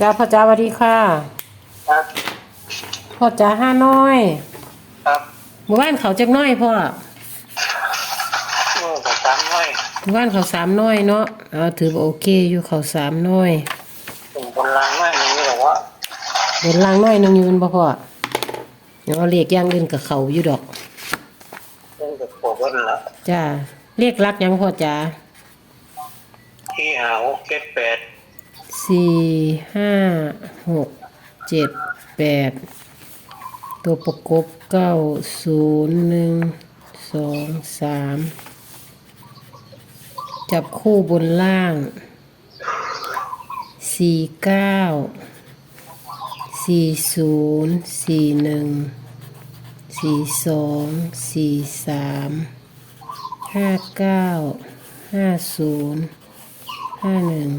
จ้าพ่อจ้าสวัสดีค่ะ ครับ พ่อจ้าห้าน้อยครับหมู่บ้านเขาจักน้อยพ่อโอ้กระสามน้อยหมู่บ้านเขาสามน้อยเนาะเอาถือว่าโอเคอยู่เขาสามน้อยถึงคนลางน้อยนี่หรอกว่าบนล่างน้อยหนึงอยู่แมันบ่พ่อเดี๋ยวเอาเลขอย่างอื่นกับเขาอยู่ดอก เรื่องกับโผล่กันละจ้าเลขรักยังพ่อจ้าที่หาหกเจ็ดแปด สี่ห้าหกเจ็ดแปดตัวประกบเก้าศูนย์หนึ่งสองสามจับคู่บนล่างสี่เก้าสี่ศูนย์สี่หนึ่งสี่สองสี่สามห้าเก้าห้าศูนย์ห้าหนึ่ง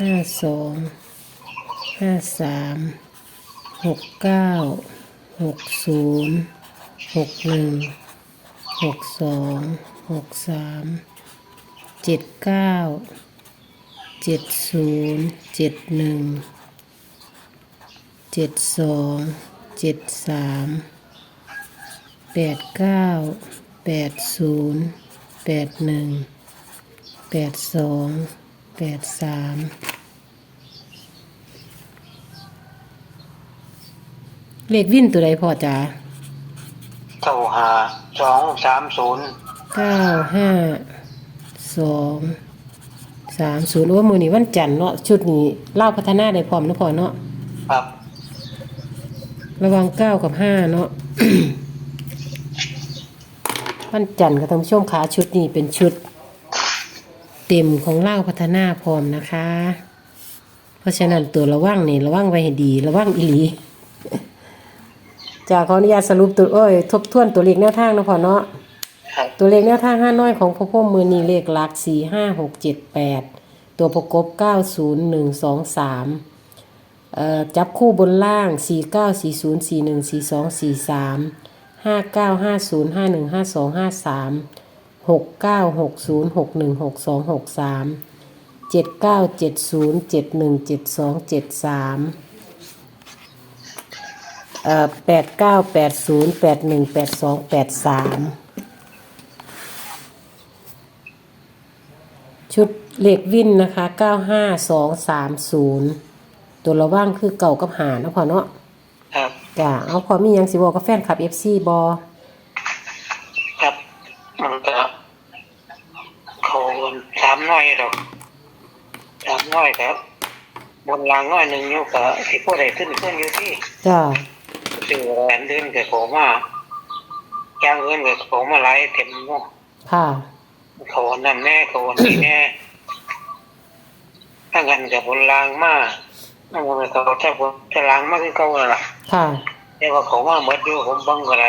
ห้าสองห้าสามหกเก้าหกศูนย์หกหนึ่งหกสองหกสามเจ็ดเก้าเจ็ดศูนย์เจ็ดหนึ่งเจ็ดสองเจ็ดสามแปดเก้าแปดศูนย์แปดหนึ่งแปดสอง แปดสามเลขวิ่นตัวใดพอจ๋าเก้าหาสองสามศูนย์เก้าห้าสองสามศูนย์ว่ามือนี้วันจันทร์เนาะชุดนี้เล่าพัฒนาได้พร้อมนะพอเนาะครับระหวังเก้ากับห้าเนาะวันจันทร์ก็ต้องช่วงขาชุดนี้เป็นชุด เต็มของเล่าพัฒนาพร้อมนะคะ เพราะฉะนั้นตัวระวังนี่ระวังไว้ให้ดี ระวังอีหลีจากขออนุญาตสรุปตัวเอ้ยทบทวนตัวเลขแนวทางนะพอเนาะครับตัวเลขแนวทางห้าน้อยของพ่อพ่อมือนีเลขหลักสี่ห้าหกเจ็ดแปดตัวประกบเก้าศูนย์หนึ่งสองสามเอ่อจับคู่บนล่างสี่เก้าสี่ศูนย์สี่ หนึ่งสี่สองสี่สามห้าเก้าห้าศูนย์ห้าหนึ่งห้าสองห้าสามหกเก้าหกศูนย์หกหนึ่งหกสองหกสามเจ็ดเก้าเจ็ดศูนย์เจ็ดหนึ่งเจ็ดสองเจ็ดสามเอ่อแปดเก้าแปดศูนย์แปดหนึ่งแปดสองแปดสามชุดเลขวินนะคะ95230ตัวระว่างคือเก่ากับหาเนาะพอเนาะครับจ้ะเอาพอมีหยังสิบอกกับแฟนคลับ FC บอครับมันก็เขากันสาม น้อยหรอกสามน้อยครับบนลางน้อยหนึ่งอยู่กับที่พวกใดขึ้นขึ้นอยู่ที่จ้าสื่อแหวนเดินกับผมว่าจ้างเงินกับผมมาไล่เต็มเนาะค่ะเขานั่นแน่เขานี่แน่ถ้างันกับบนรางมากนั่นก็เขาถ้าผมจะล้างมากที่เขาน่ะล่ะค่ะแต่ว่าเขามาเมื่อดูผมบังอะไร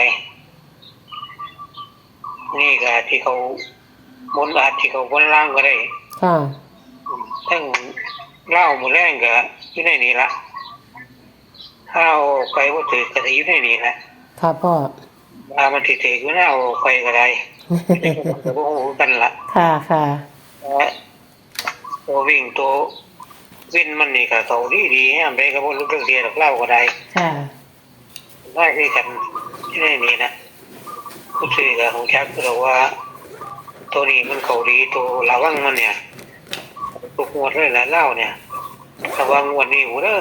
นี่ก็ที่เขา บนอาจที่เขาบนล่างก็ได้ค่ะอืมทั้งเหล้าหมูแรงก็อยู่ในนี้ละข้าวไปว่าถือกระอยู่ในนี้ละค่ะพ่อมามันถือถือก็น่าเอาไปก็ได้แต่ก็บ่ฮู้กันละค่ะค่ะและตัววิ่งตัววิ่นมันนี่ก็เขาดีดีๆแฮมได้ก็บ่รู้เรื่องเดียวหรอกเล่าก็ได้ค่ะได้คือกันที่ในนี้นะผู้ซื้อกับของชักก็ว่า ตัวนี้มันเขาดีตัวระวังมันเนี่ยตุกงวดเลยละเล่าเนี่ยระวังงวดนี้หูเด้อ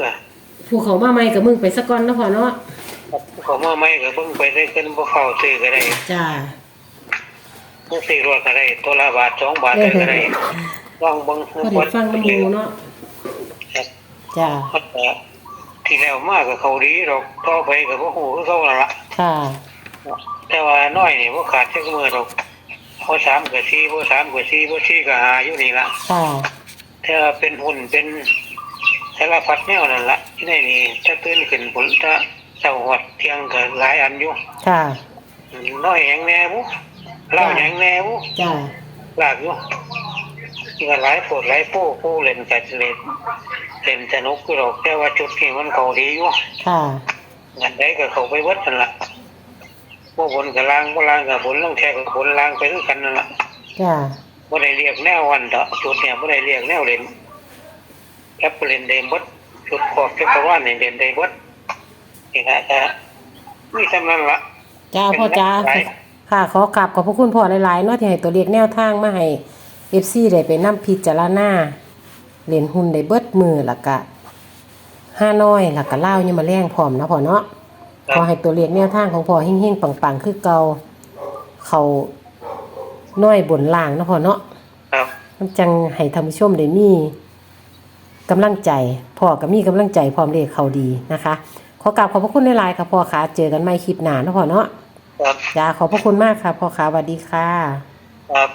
ผู้เขามาใหม่กับมึงไปสักก่อนเนาะพ่อเนาะเขามาไม่ก็เพิ่งไปได้ขึ้นบ่เข้าซื้อก็ได้จ้าผู้ซื้อรถก็ได้ตัวละบาทสองบาทก็ได้ลองเบิ่งพ่อเด็กฟังน้ำมูเนาะครับจ้าแต่ที่แล้วมากกับเขาดีหรอกต่อไปกับพวกหูคือเขาและละค่ะแต่ว่าน้อยนี่พวกขาดเช็คมือหรอ กพอสามกับสี่พอสามกับสี่พอสี่กับหาอยู่นี่ละค่ะถ้าเป็นหุ่นเป็นสารพัดแนวนั่นละที่ไหนนี่ถ้าตื่นขึ้นผลถ้าเจ้าหัดเที่ยงก็หลายอันอยู่ค่ะ น้อยแหงแน่บุเล่าแหงแน่บุจ้าลากอยู่ที่ก็หลายปวดหลายโป้ผู้เล่นกันเล่นเล่นสนุกคือหรอกแต่ว่าจุดนี้มันเขาดีอยู่ค่ะ งานใดก็เขาไปเวิดนั่นละ พวกบนกับล่างพวกล่างกับบนล่างแค่กับบนล่างไปด้วยกันนั่นละจ้าบ่ได้เรียกแนววันเถอะจุดเนี่ยบ่ได้เรียกแนวเล่นแอปเล่นเดมบดจุดขอบจักรวาลในเด่นได้เบดนี่นะจะมีสำนั้นละจ้าพ่อจ้าค่ะขอกราบขอบพระคุณพ่อหลายๆเนาะที่ให้ตัวเลขแนวทางมาให้ FC ได้ไปนำพิจารณาเล่นหุ้นได้เบิดมือแล้วก็ห้าน้อยแล้วก็เล่าวยังมาแรงพร้อมนะพ่อเนาะ ขอให้ตัวเลขแนวทางของพ่อเฮงๆปังๆ คือเก่าเขาน้อยบนล่างนะพ่อเนาะครับมันจังให้ท่านผู้ชมได้มีกำลังใจพ่อก็มีกำลังใจพร้อมเลขเขาดีนะคะ ขอกราบขอบพระคุณหลายๆค่ะพ่อขาเจอกันใหม่คลิปหน้านะพ่อเนาะครับจ้าขอบพระคุณมากค่ะพ่อขาสวัสดีค่ะ ครับ